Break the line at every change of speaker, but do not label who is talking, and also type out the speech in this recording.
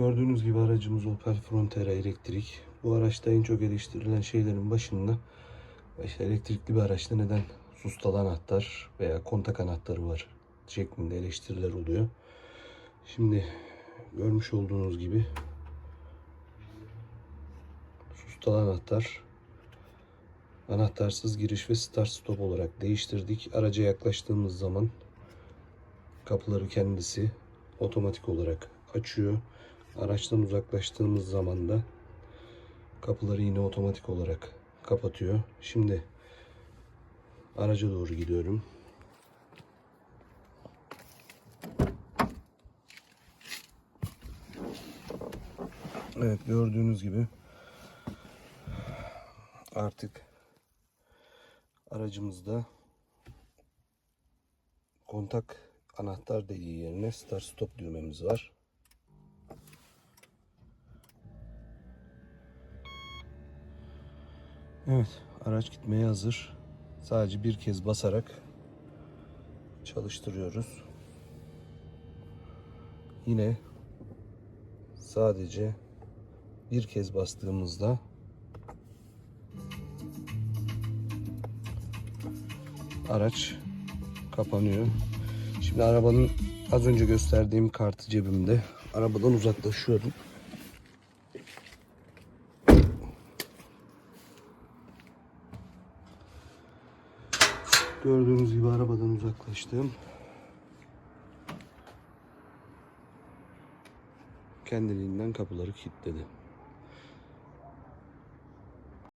Gördüğünüz gibi aracımız Opel Frontera elektrik. Bu araçta en çok eleştirilen şeylerin başında işte elektrikli bir araçta neden sustal anahtar veya kontak anahtarı var şeklinde eleştiriler oluyor. Şimdi görmüş olduğunuz gibi sustal anahtar anahtarsız giriş ve start stop olarak değiştirdik. Araca yaklaştığımız zaman kapıları kendisi otomatik olarak açıyor. Araçtan uzaklaştığımız zaman da kapıları yine otomatik olarak kapatıyor. Şimdi araca doğru gidiyorum. Evet gördüğünüz gibi artık aracımızda kontak anahtar deliği yerine start stop düğmemiz var. Evet, araç gitmeye hazır. Sadece bir kez basarak çalıştırıyoruz. Yine sadece bir kez bastığımızda araç kapanıyor. Şimdi arabanın az önce gösterdiğim kartı cebimde. Arabadan uzaklaşıyorum. Gördüğünüz gibi arabadan uzaklaştım. Kendiliğinden kapıları kilitledi.